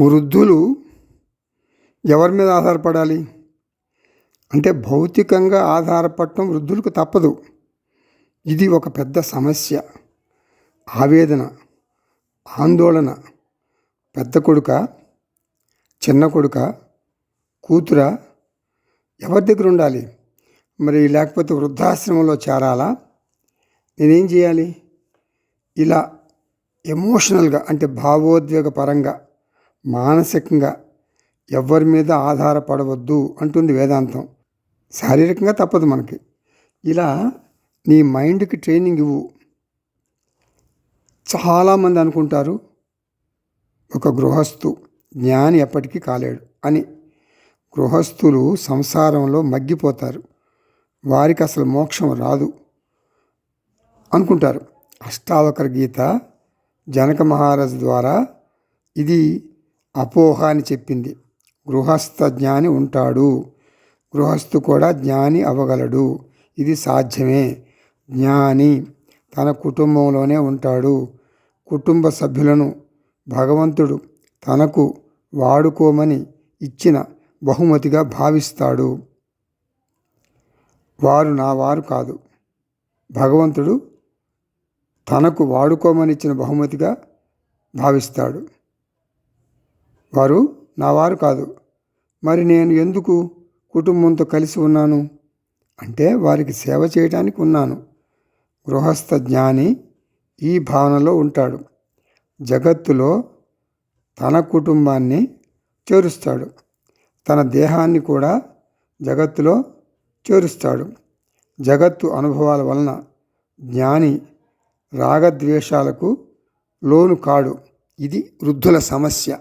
వృద్ధులు ఎవరి మీద ఆధారపడాలి? అంటే భౌతికంగా ఆధారపడటం వృద్ధులకు తప్పదు. ఇది ఒక పెద్ద సమస్య ఆవేదన ఆందోళన. పెద్ద కొడుక చిన్న కొడుక కూతుర ఎవరి దగ్గర ఉండాలి? మరి లేకపోతే వృద్ధాశ్రమంలో చేరాలా? నేనేం చేయాలి? ఇలా ఎమోషనల్గా అంటే భావోద్వేగ పరంగా మానసికంగా ఎవరి మీద ఆధారపడవద్దు అంటుంది వేదాంతం. శారీరకంగా తప్పదు మనకి. ఇలా నీ మైండ్కి ట్రైనింగ్ ఇవ్వు. చాలామంది అనుకుంటారు ఒక గృహస్థు జ్ఞాని ఎప్పటికీ కాలేడు అని. గృహస్థులు సంసారంలో మగ్గిపోతారు. వారికి అసలు మోక్షం రాదు అనుకుంటారు. అష్టావకర గీత జనక మహారాజు ద్వారా ఇది అపోహ అని చెప్పింది. గృహస్థ జ్ఞాని ఉంటాడు. గృహస్థు కూడా జ్ఞాని అవ్వగలడు ఇది సాధ్యమే. జ్ఞాని తన కుటుంబంలోనే ఉంటాడు. కుటుంబ సభ్యులను భగవంతుడు తనకు వాడుకోమని ఇచ్చిన బహుమతిగా భావిస్తాడు. వారు నా వారు కాదు. భగవంతుడు తనకు వాడుకోమని ఇచ్చిన బహుమతిగా భావిస్తాడు. వారు నా వారు కాదు. మరి నేను ఎందుకు కుటుంబంతో కలిసి ఉన్నాను? అంటే వారికి సేవ చేయడానికి ఉన్నాను. గృహస్థ జ్ఞాని ఈ భావనలో ఉంటాడు. జగత్తులో తన కుటుంబాన్ని చేరుస్తాడు. తన దేహాన్ని కూడా జగత్తులో చేరుస్తాడు. జగత్తు అనుభవాల వలన జ్ఞాని రాగద్వేషాలకు లోను కాడు. ఇది వృద్ధుల సమస్య.